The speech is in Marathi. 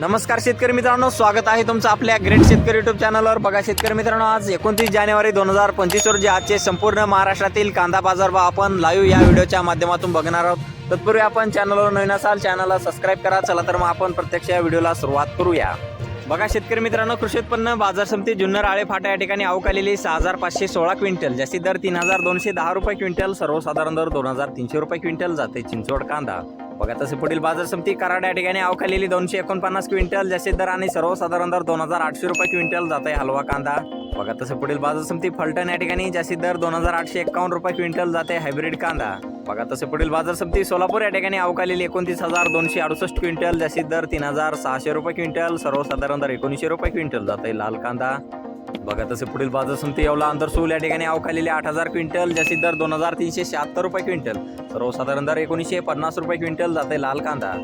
नमस्कार शेतकरी मित्रांनो स्वागत आहे तुमचं आपल्या ग्रेट शेतकरी युट्यूब चॅनलवर बघा शेतकरी मित्रांनो आज एकोणतीस जानेवारी दोन हजार पंचवीस रोजी आजचे संपूर्ण महाराष्ट्रातील कांदा बाजार व आपण लाईव्ह या व्हिडिओच्या माध्यमातून बघणार आहोत. तत्पूर्वी आपण चॅनलवर नवीन असाल चॅनलला सबस्क्राईब करा. चला तर मग आपण प्रत्यक्ष या व्हिडिओला सुरुवात करूया. बघा शेतकरी मित्रांनो कृषी उत्पन्न बाजार समिती जुन्नर आळे फाटा या ठिकाणी आवक आलेली सहा हजार पाचशे सोळा क्विंटल जास्ती दर तीन हजार दोनशे दहा रुपये क्विंटल सर्वसाधारण दर दोन हजार तीनशे रुपये क्विंटल जाते चिंचवड कांदा. बघा तसे पुढील बाजार समिती कराड या ठिकाणी अवकालेली दोनशे एकोणपन्नास क्विंटल जसे दर आणि सर्वसाधारण दर दोन हजार आठशे रुपये क्विंटल जाते हलवा कांदा. बघा तसे पुढील बाजार समिती फलटण या ठिकाणी जास्तीत दर दोन हजार आठशे एकावन्न रुपये क्विंटल जाते हायब्रिड कांदा. बघा तसे पुढील बाजार समिती सोलापूर या ठिकाणी अवकालेली एकोणतीस हजार दोनशे अडुसष्ट क्विंटल जास्तीत दर तीन हजार सहाशे रुपये क्विंटल सर्वसाधारण दर एकोणीसशे रुपये क्विंटल जाते लाल कांदा. बघा तसे पुढील बाजार समिती येवला सोल या ठिकाणी आवक आठ हजार क्विंटल जास्तीत दर दोन हजार तीनशे शहात्तर रुपये क्विंटल. सर्वसाधारण दर एकोणीसशे पन्नास रुपये क्विंटल जाते लाल कांदा.